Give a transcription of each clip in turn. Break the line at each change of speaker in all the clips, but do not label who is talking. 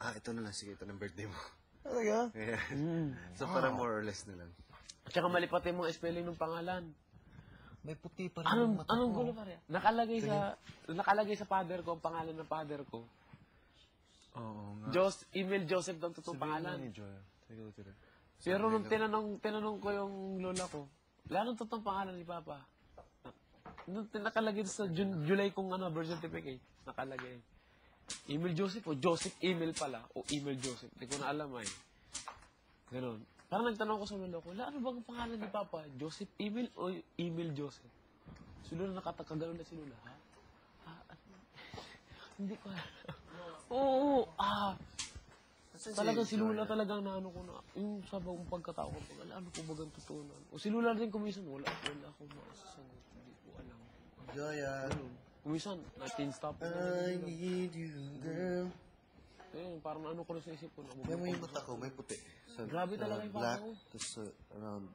ah, ito na lang, sige, ito ng birthday mo.
Talaga?
Yeah.
Mm.
so, parang more or less na lang.
At saka mali pati yung mga spelling ng pangalan.
May puti pa rin
Anong,
yung mata
anong
ko.
gulo pare? Nakalagay sa, nakalagay sa father ko, ang pangalan ng father ko.
Oo nga.
Jos, email Joseph daw totoong pangalan.
Joy. Take a look at it.
Pero nung tinanong, tinanong ko yung lola ko, wala nang totoong pangalan ni Papa. Nung tin- nakalagay sa Jun, July kong ano, birth certificate, nakalagay. Email Joseph o Joseph email pala o email Joseph. Hindi ko na alam ay. Ganun. Parang nagtanong ko sa lola ko, wala ano bang pangalan ni Papa? Joseph email o email Joseph? Si lola nakataka, ganun na si lola. Ha? Ha? Ano? Hindi ko alam. Oo, ah. Talagang si Lula talagang naano ko na, yung sa bagong pagkatao ko, pag, ano ko ba ganito tutunan? O si Lula rin kumisan, wala, wala ako makasasagot, hindi ko alam.
Joya.
Kumisan, natin stop.
I need you, girl.
Eh, parang ano ko rin sa isip ko na.
May may mata ko, may puti. Sa,
Grabe
sa
talaga yung
black,
papa ko.
tapos sa around.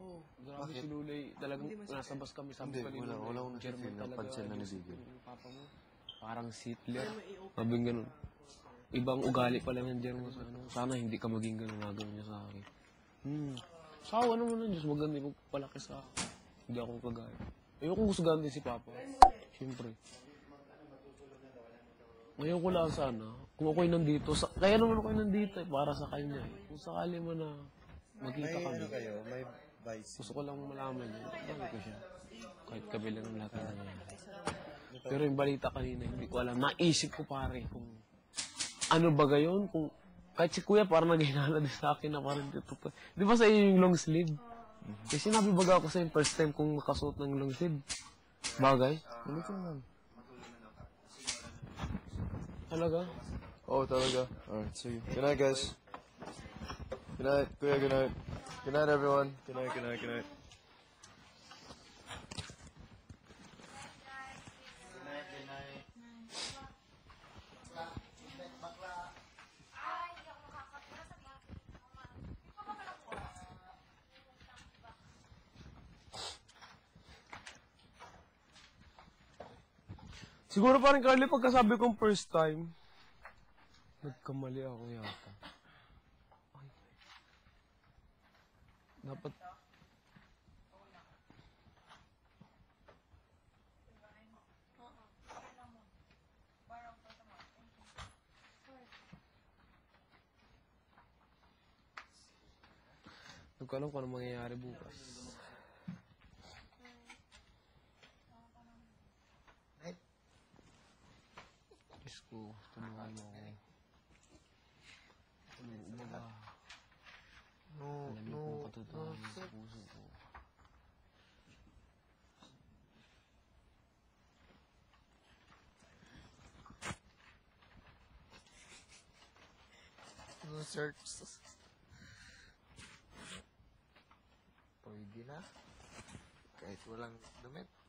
Oh, grabe si Lula eh. Talagang nasa bus kami sabi
Hindi, wala- wala akong nakikita,
talaga.
pansin na
yung Papa mo. Parang Hitler. Sabing ganun. Ibang ugali pala ng German sa ano. Sana hindi ka maging ganun gagawin niya sa akin. Hmm. Sawa naman ng Diyos. Maganda yung palaki sa akin. Hindi ako kagaya. Ayoko gustugan din si Papa. Siyempre. Ngayon ko lang sana, kung ako'y nandito, sa, kaya naman ako'y nandito eh, para sa kanya eh. Kung sakali mo na magkita
May
kami.
ano kayo, may vice.
Gusto ko lang malaman yun. Bakit ko siya? Kahit kabila ng lahat na nangyayari. Pero yung balita kanina, hindi ko alam. Naisip ko pare kung ano ba gayon? Kung kahit si kuya parang naghinala din sa akin na parang dito pa. Di ba sa iyo yung long sleeve? Kasi sinabi baga ako sa yung first time kung makasuot ng long sleeve. Bagay?
Ano ko naman?
Talaga?
Oh, talaga. Alright, see you. Good night, guys. Good night. Kuya, good night. Good night, everyone. Good night, good night, good night.
Siguro parang Carly, pagkasabi kong first time, nagkamali ako yata. Ay. Dapat... Hindi ko ano mangyayari bukas. Diyos ko, tulungan mo ako. Tulungan mo ba?
No,
Alam mo kung katotohanan sa puso ko.
no search. Pwede na. Kahit walang damit.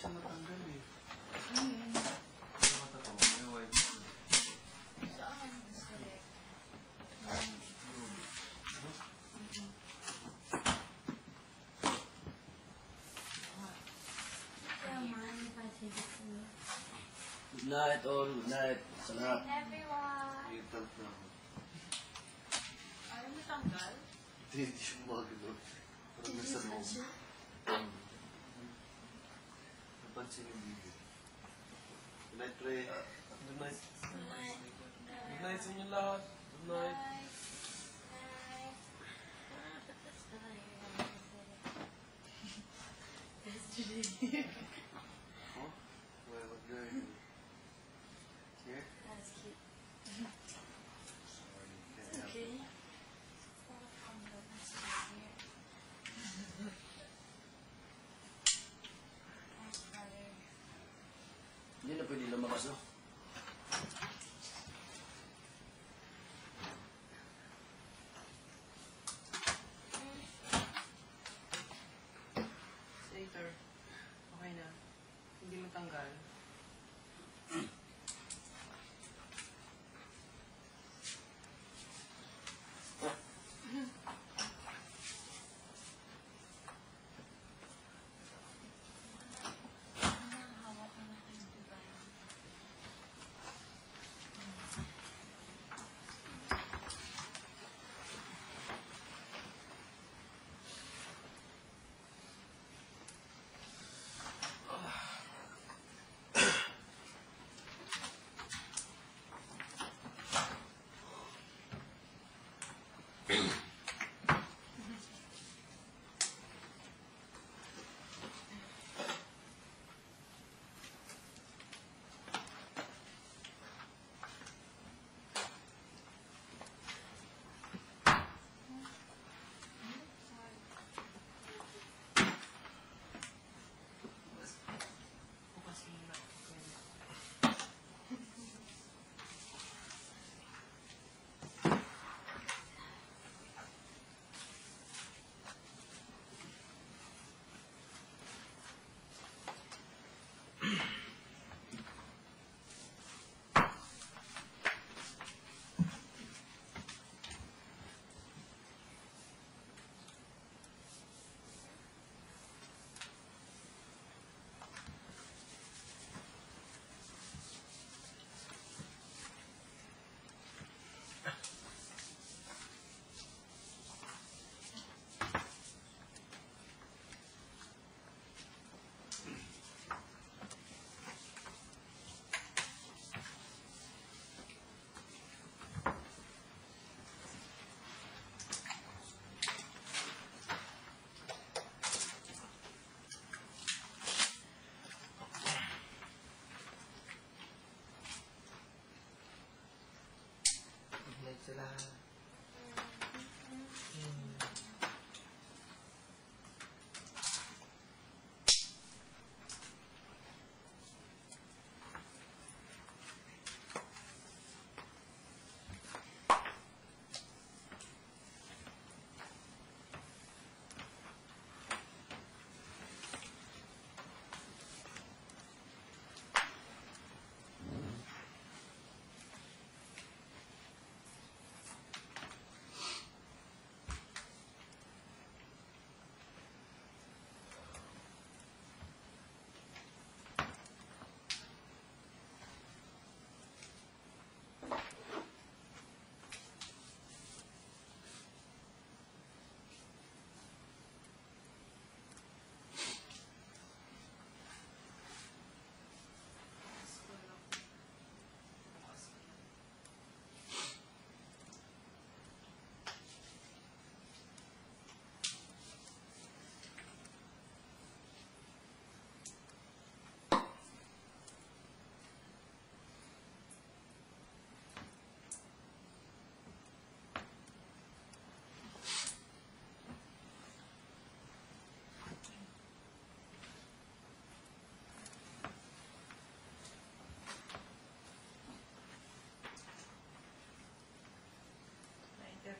Siya natanggal eh.
Good night all, good night. Sarap.
Everyone. Ayaw mo tanggal?
Hindi, hindi siya magano. Parang nasa loob. Napansin yung video. Good night, Trey.
Good night. Good night sa inyo lahat. Good night.
Oh,
Hindi na pwede lumakas, no?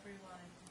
Everyone.